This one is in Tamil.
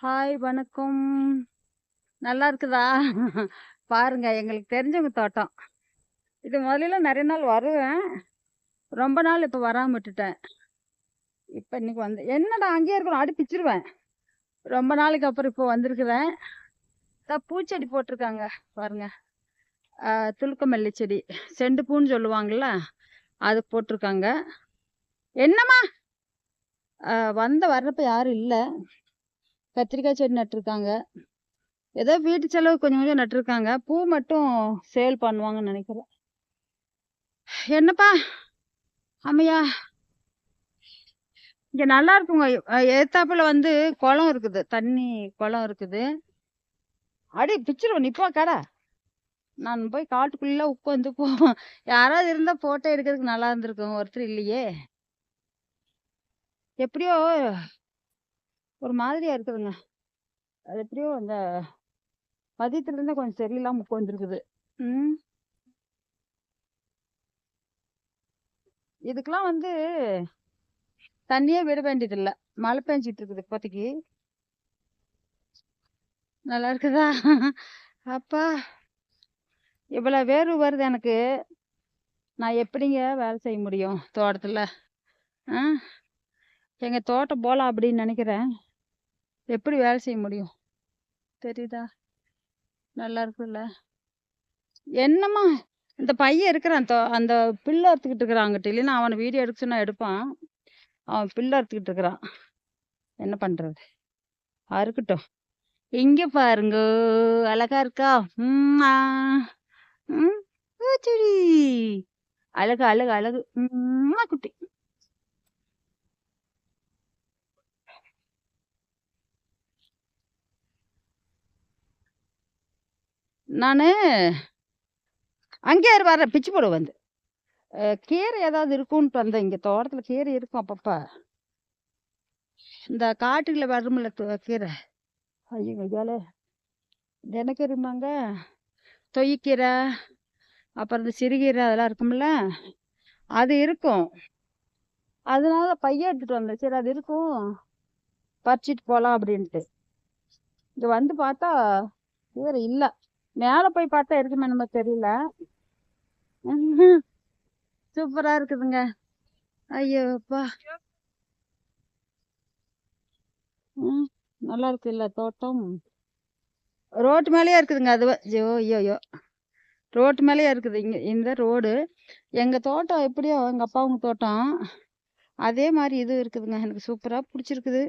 ஹாய் வணக்கம். நல்லா இருக்குதா? பாருங்க எங்களுக்கு தெரிஞ்சவங்க தோட்டம். இது முதல்ல நிறைய நாள் வருவேன். ரொம்ப நாள் இப்போ வராமல் விட்டுட்டேன். இப்போ இன்னைக்கு வந்து என்னடா அங்கேயே இருக்கணும் அடி பிச்சிருவேன். ரொம்ப நாளைக்கு அப்புறம் இப்போ வந்திருக்குறேன். தான் பூச்செடி போட்டிருக்காங்க பாருங்க. துளுக்கமல்லி செடி செண்டு பூன்னு சொல்லுவாங்கள்ல அது போட்டிருக்காங்க. என்னம்மா? வந்த வர்றப்ப யாரும் இல்லை. கத்திரிக்காய் செடி நட்டிருக்காங்க. ஏதோ வீட்டு செலவு கொஞ்சம் கொஞ்சம் நட்டிருக்காங்க. பூ மட்டும் சேல் பண்ணுவாங்கன்னு நினைக்கிறேன். என்னப்பா? அம்மையா? இங்கே நல்லா இருக்குங்க. ஏத்தாப்புல வந்து குளம் இருக்குது. தண்ணி குளம் இருக்குது. அடி பிச்சிருவோம் நிப்பா கடை. நான் போய் காட்டுக்குள்ளே உட்காந்து போ. யாராவது இருந்தால் ஃபோட்டோ எடுக்கிறதுக்கு நல்லா இருந்திருக்கும். ஒருத்தர் இல்லையே. எப்படியோ ஒரு மாதிரியா இருக்குதுங்க. அது எப்படியோ அந்த மதியத்துலேருந்தே கொஞ்சம் சரியில்லாம உட்காந்துருக்குது ம். இதுக்கெல்லாம் வந்து தண்ணியே விட வேண்டியதில்லை. மழை பெஞ்சிட்டு இருக்குது இப்போதைக்கு. நல்லா இருக்குதா? அப்பா இவ்வளோ வேர்வு வருது எனக்கு. நான் எப்படிங்க வேலை செய்ய முடியும் தோட்டத்தில்? ஆ? எங்கள் தோட்டம் போகலாம் அப்படின்னு நினைக்கிறேன். எப்படி வேலை செய்ய முடியும்? தெரியுதா? நல்லா இருக்குல்ல? என்னம்மா இந்த பையன் இருக்கிறான் தோ அந்த பில்லு அறுத்துக்கிட்டு இருக்கிறான் அங்கிட்ட. இல்லைன்னா அவனை வீடியோ எடுக்க சொன்னா எடுப்பான். அவன் பில்லு அறுத்துக்கிட்டு இருக்கிறான். என்ன பண்ணுறது அறுக்கட்டும். இங்கே பாருங்க அழகா இருக்கா? ம் ஆ. ம் பூச்செடி. அழகு அழகு அழகு. குட்டி. நான் அங்கே வர பிச்சு போட வந்து. கீரை ஏதாவது இருக்கும்ன்ட்டு வந்தேன். இங்கே தோட்டத்தில் கீரை இருக்கும் அப்பப்போ. இந்த காட்டுக்குள்ள வருமில்ல கீரை. ஐயோ ஐயாலே. தினக்கீரைமாங்க தொய்க்கீரை அப்புறம் இந்த சிறுகீரை அதெல்லாம் இருக்கும்ல. அது இருக்கும். அதனால பைய எடுத்துகிட்டு வந்தேன். சரி அது இருக்கும். பறிச்சிட்டு போகலாம் அப்படின்ட்டு. இங்கே வந்து பார்த்தா கீரை இல்லை. மேலே போய் பார்த்தா இருக்குமே நம்ம தெரியல. சூப்பராக இருக்குதுங்க. ஐயோப்பா ம், நல்லா இருக்குல்ல தோட்டம்? ரோட்டு மேலேயே இருக்குதுங்க அது ஐயோ ஐயோ ஐயோ. ரோட்டு மேலேயே இருக்குது. இங்கே இந்த ரோடு. எங்கள் தோட்டம் எப்படியோ எங்கள் அப்பாவுங்க தோட்டம். அதே மாதிரி இது இருக்குதுங்க. எனக்கு சூப்பராக பிடிச்சிருக்குது.